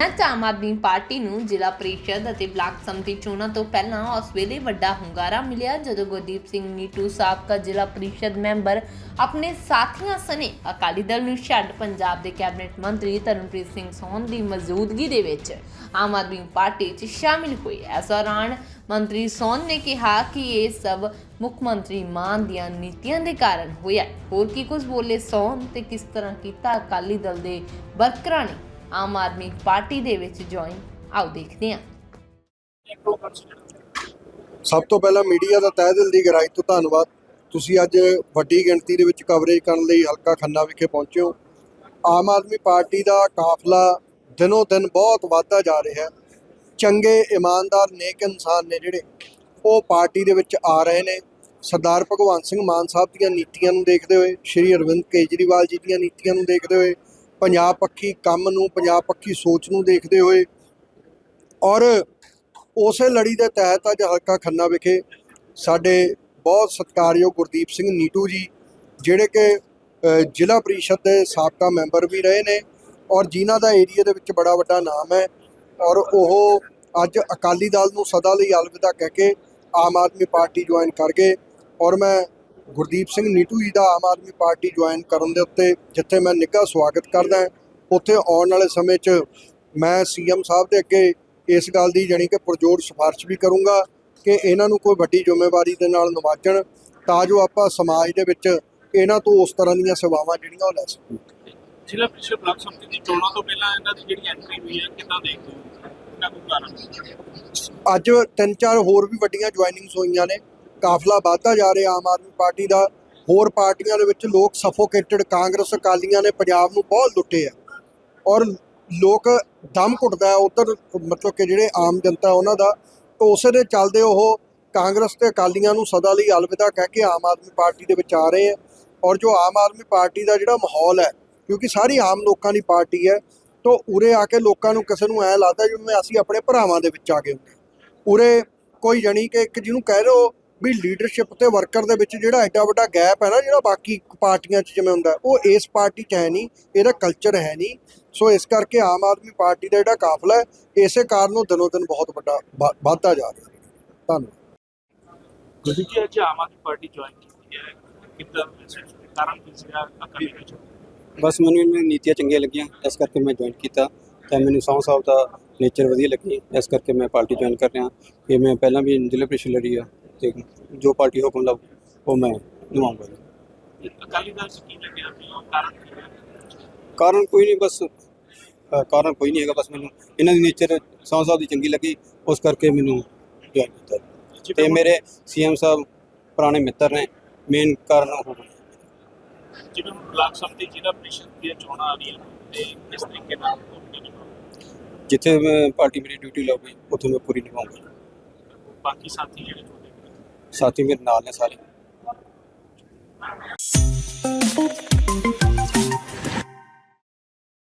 ਅੱਜ ਆਮ ਆਦਮੀ ਪਾਰਟੀ ਨੂੰ ਜ਼ਿਲ੍ਹਾ ਪ੍ਰੀਸ਼ਦ ਅਤੇ ਬਲਾਕ ਸੰਮਤੀ ਚੋਣਾਂ ਤੋਂ ਪਹਿਲਾਂ ਉਸ ਵੇਲੇ ਵੱਡਾ ਹੁੰਗਾਰਾ ਮਿਲਿਆ ਜਦੋਂ ਗੁਰਦੀਪ ਸਿੰਘ ਨੀਟੂ ਸਾਬਕਾ ਜ਼ਿਲ੍ਹਾ ਪ੍ਰੀਸ਼ਦ ਮੈਂਬਰ ਆਪਣੇ ਸਾਥੀਆਂ ਸਣੇ ਅਕਾਲੀ ਦਲ ਨੂੰ ਛੱਡ ਪੰਜਾਬ ਦੇ ਕੈਬਨਿਟ ਮੰਤਰੀ ਤਰਨਪ੍ਰੀਤ ਸਿੰਘ ਸੋਹਣ ਦੀ ਮੌਜੂਦਗੀ ਦੇ ਵਿੱਚ ਆਮ ਆਦਮੀ ਪਾਰਟੀ 'ਚ ਸ਼ਾਮਿਲ ਹੋਏ। ਇਸ ਦੌਰਾਨ ਮੰਤਰੀ ਸੋਹਨ ਨੇ ਕਿਹਾ ਕਿ ਇਹ ਸਭ ਮੁੱਖ ਮੰਤਰੀ ਮਾਨ ਦੀਆਂ ਨੀਤੀਆਂ ਦੇ ਕਾਰਨ ਹੋਇਆ ਹੋਰ ਕੀ ਕੁਝ ਬੋਲੇ ਸੋਹਨ ਤੇ ਕਿਸ ਤਰ੍ਹਾਂ ਕੀਤਾ ਅਕਾਲੀ ਦਲ ਦੇ ਵਰਕਰਾਂ ਨੇ? ਆਮ ਆਦਮੀ ਪਾਰਟੀ ਦੇ ਵਿੱਚ ਜੁਆਇਨ ਆਓ ਦੇਖਦੇ ਹਾਂ। ਸਭ ਤੋਂ ਪਹਿਲਾਂ ਮੀਡੀਆ ਦਾ ਤਹਿ ਦਿਲ ਦੀ ਗਹਿਰਾਈ ਤੋਂ ਧੰਨਵਾਦ। ਤੁਸੀਂ ਅੱਜ ਵੱਡੀ ਗਿਣਤੀ ਦੇ ਵਿੱਚ ਕਵਰੇਜ ਕਰਨ ਲਈ ਹਲਕਾ ਖੰਨਾ ਵਿਖੇ ਪਹੁੰਚੇ ਹੋ। ਆਮ ਆਦਮੀ ਪਾਰਟੀ ਦਾ ਕਾਫਲਾ ਦਿਨੋ ਦਿਨ ਬਹੁਤ ਵੱਧਦਾ ਜਾ ਰਿਹਾ ਹੈ। ਚੰਗੇ ਇਮਾਨਦਾਰ ਨੇਕ ਇਨਸਾਨ ਨੇ ਜਿਹੜੇ, ਉਹ ਪਾਰਟੀ ਦੇ ਵਿੱਚ ਆ ਰਹੇ ਨੇ। ਸਰਦਾਰ ਭਗਵੰਤ ਸਿੰਘ ਮਾਨ ਸਾਹਿਬ ਦੀਆਂ ਨੀਤੀਆਂ ਨੂੰ ਦੇਖਦੇ ਹੋਏ, ਸ਼੍ਰੀ ਅਰਵਿੰਦ ਕੇਜਰੀਵਾਲ ਜੀ ਦੀਆਂ ਨੀਤੀਆਂ ਨੂੰ ਦੇਖਦੇ ਹੋਏ ਪੰਜਾਬ ਪੱਖੀ ਕੰਮ ਨੂੰ, ਪੰਜਾਬ ਪੱਖੀ ਸੋਚ ਨੂੰ ਦੇਖਦੇ ਹੋਏ ਔਰ ਉਸੇ ਲੜੀ ਦੇ ਤਹਿਤ ਅੱਜ ਹਲਕਾ ਖੰਨਾ ਵਿਖੇ ਸਾਡੇ ਬਹੁਤ ਸਤਿਕਾਰਯੋਗ ਗੁਰਦੀਪ ਸਿੰਘ ਨੀਟੂ ਜੀ, ਜਿਹੜੇ ਕਿ ਜ਼ਿਲ੍ਹਾ ਪ੍ਰੀਸ਼ਦ ਦੇ ਸਾਬਕਾ ਮੈਂਬਰ ਵੀ ਰਹੇ ਨੇ ਔਰ ਜਿਨ੍ਹਾਂ ਦਾ ਏਰੀਆ ਦੇ ਵਿੱਚ ਬੜਾ ਵੱਡਾ ਨਾਮ ਹੈ ਔਰ ਉਹ ਅੱਜ ਅਕਾਲੀ ਦਲ ਨੂੰ ਸਦਾ ਲਈ ਅਲਵਿਦਾ ਕਹਿ ਕੇ ਆਮ ਆਦਮੀ ਪਾਰਟੀ ਜੁਆਇਨ ਕਰ ਗਏ ਔਰ ਮੈਂ ਗੁਰਦੀਪ ਸਿੰਘ ਨੀਟੂ ਜੀ ਦਾ ਆਮ ਆਦਮੀ ਪਾਰਟੀ ਜੁਆਇਨ ਕਰਨ ਦੇ ਉੱਤੇ ਜਿੱਥੇ ਮੈਂ ਨਿੱਘਾ ਸਵਾਗਤ ਕਰਦਾ ਉੱਥੇ ਆਉਣ ਵਾਲੇ ਸਮੇਂ 'ਚ ਮੈਂ ਸੀਐਮ ਸਾਹਿਬ ਦੇ ਅੱਗੇ ਇਸ ਗੱਲ ਦੀ ਜਾਣੀ ਕਿ ਪੁਰਜੋਰ ਸਿਫਾਰਿਸ਼ ਵੀ ਕਰੂੰਗਾ ਕਿ ਇਹਨਾਂ ਨੂੰ ਕੋਈ ਵੱਡੀ ਜ਼ਿੰਮੇਵਾਰੀ ਦੇ ਨਾਲ ਨਿਵਾਜਣ ਤਾਂ ਜੋ ਆਪਾਂ ਸਮਾਜ ਦੇ ਵਿੱਚ ਇਹਨਾਂ ਤੋਂ ਉਸ ਤਰ੍ਹਾਂ ਦੀਆਂ ਸੇਵਾਵਾਂ ਜਿਹੜੀਆਂ ਉਹ ਲੈ ਸਕੀਏ। ਜ਼ਿਲ੍ਹਾ ਪ੍ਰੀਸ਼ਦ ਬਲਾਕ ਸੰਮਤੀ ਦੀ ਚੋਣਾਂ ਤੋਂ ਪਹਿਲਾਂ ਇਹਨਾਂ ਦੀ ਜਿਹੜੀ ਐਂਟਰੀ ਹੋਈ ਹੈ ਕਿੱਦਾਂ ਦੇਖਦੇ ਹੋ? ਅੱਜ ਤਿੰਨ ਚਾਰ ਹੋਰ ਵੀ ਵੱਡੀਆਂ ਜੁਆਇਨਿੰਗਸ ਹੋਈਆਂ ਨੇ। ਕਾਫਲਾ ਵੱਧਦਾ ਜਾ ਰਿਹਾ ਆਮ ਆਦਮੀ ਪਾਰਟੀ ਦਾ। ਹੋਰ ਪਾਰਟੀਆਂ ਦੇ ਵਿੱਚ ਲੋਕ ਸਫੋਕੇਟਡ ਕਾਂਗਰਸ, ਅਕਾਲੀਆਂ ਨੇ ਪੰਜਾਬ ਨੂੰ ਬਹੁਤ ਲੁੱਟੇ ਆ। ਔਰ ਲੋਕ ਦਮ ਘੁੱਟਦਾ ਉਧਰ, ਮਤਲਬ ਕਿ ਜਿਹੜੇ ਆਮ ਜਨਤਾ ਉਹਨਾਂ ਦਾ। ਉਸੇ ਦੇ ਚੱਲਦੇ ਉਹ ਕਾਂਗਰਸ ਤੇ ਅਕਾਲੀਆਂ ਨੂੰ ਸਦਾ ਲਈ ਅਲਵਿਦਾ ਕਹਿ ਕੇ ਆਮ ਆਦਮੀ ਪਾਰਟੀ ਦੇ ਵਿੱਚ ਆ ਰਹੇ ਆ। ਔਰ ਜੋ ਆਮ ਆਦਮੀ ਪਾਰਟੀ ਦਾ ਜਿਹੜਾ ਮਾਹੌਲ ਹੈ, ਕਿਉਂਕਿ ਸਾਰੀ ਆਮ ਲੋਕਾਂ ਦੀ ਪਾਰਟੀ ਹੈ, ਤੋਂ ਉਰੇ ਆ ਕੇ ਲੋਕਾਂ ਨੂੰ ਕਿਸੇ ਨੂੰ ਐ ਲੱਗਦਾ ਜਿਵੇਂ ਅਸੀਂ ਆਪਣੇ ਭਰਾਵਾਂ ਦੇ ਵਿੱਚ ਆ ਗਏ ਹੁੰਦੇ ਉਰੇ ਕੋਈ ਜਣੀ ਕਿ ਇੱਕ ਜਿਹਨੂੰ ਕਹਿ ਰਹੇ ਹੋ ਵੀ ਲੀਡਰਸ਼ਿਪ ਤੇ ਵਰਕਰ ਦੇ ਵਿੱਚ ਜਿਹੜਾ ਐਡਾ ਵੱਡਾ ਗੈਪ ਹੈ ਨਾ ਜਿਹੜਾ ਬਾਕੀ ਪਾਰਟੀਆਂ 'ਚ ਜਿਵੇਂ ਹੁੰਦਾ ਉਹ ਇਸ ਪਾਰਟੀ 'ਚ ਹੈ ਨਹੀਂ ਇਹਦਾ ਕਲਚਰ ਹੈ ਨਹੀਂ। ਸੋ ਇਸ ਕਰਕੇ ਆਮ ਆਦਮੀ ਪਾਰਟੀ ਦਾ ਜਿਹੜਾ ਕਾਫਲਾ ਹੈ ਇਸੇ ਕਾਰਨ ਉਹ ਦਿਨੋਂ ਦਿਨ ਬਹੁਤ ਵੱਡਾ ਵ- ਵੱਧਦਾ ਜਾ ਰਿਹਾ। ਧੰਨਵਾਦ। ਤੁਸੀਂ ਕੀ ਅੱਜ ਆਮ ਆਦਮੀ ਪਾਰਟੀ ਜੁਆਇਨ ਕੀਤੀ ਹੈ? ਕਿੱਦਾਂ? ਕਾਰਨ ਕੀ ਸੀਗਾ ਅਕਾਲੀ ਦਲ ਚ? ਬਸ ਮੈਨੂੰ ਇਹਨਾਂ ਨੀਤੀਆਂ ਚੰਗੀਆਂ ਲੱਗੀਆਂ ਇਸ ਕਰਕੇ ਮੈਂ ਜੁਆਇਨ ਕੀਤਾ। ਤੇ ਮੈਨੂੰ ਸੌਂ ਸਾਹਿਬ ਦਾ ਨੇਚਰ ਵਧੀਆ ਲੱਗੀ ਇਸ ਕਰਕੇ ਮੈਂ ਪਾਰਟੀ ਜੁਆਇਨ ਕਰ ਰਿਹਾ। ਕਿ ਮੈਂ ਪਹਿਲਾਂ ਵੀ ਜ਼ਿਲ੍ਹਾ ਪ੍ਰੀਸ਼ਦ ਲੜੀ ਆ। ਤੇ ਜੋ ਪਾਰਟੀ ਹੁਕਮ ਲਾਉ ਉਹ ਮੈਂ ਨਿਭਾਊਂਗਾ ਅਕਾਲੀ ਦਲ ਚ ਕੀ ਲੱਗਿਆ? ਕਾਰਨ ਕਾਰਨ ਕੋਈ ਨਹੀਂ ਬਸ ਕਾਰਨ ਕੋਈ ਨਹੀਂ ਹੈਗਾ ਬਸ ਮੈਨੂੰ ਇਹਨਾਂ ਦੀ ਨੇਚਰ ਸੌਂ ਸਾਹਿਬ ਦੀ ਚੰਗੀ ਲੱਗੀ ਉਸ ਕਰਕੇ ਮੈਨੂੰ ਜੁਆਇਨ ਕੀਤਾ ਤੇ ਮੇਰੇ ਸੀਐਮ ਸਾਹਿਬ ਪੁਰਾਣੇ ਮਿੱਤਰ ਨੇ ਮੇਨ ਕਾਰਨ ਉਹ। ਜਿਵੇਂ ਬਲਾਕ ਸੰਮਤੀ ਜ਼ਿਲ੍ਹਾ ਪ੍ਰੀਸ਼ਦ ਦੀਆਂ ਚੋਣਾਂ ਆ ਰਹੀਆਂ ਤੇ ਕਿਸ ਤਰੀਕੇ ਨਾਲ? ਜਿੱਥੇ ਮੈਂ ਪਾਰਟੀ ਮੇਰੀ ਡਿਊਟੀ ਲਾਉਗੀ ਉੱਥੇ ਮੈਂ ਪੂਰੀ ਨਿਭਾਊਂਗਾ। ਬਾਕੀ ਸਾਥੀ ਜਿਹੜੇ ਸਾਥੀ ਮੇਰੇ ਨਾਲ ਨੇ ਸਾਰੇ।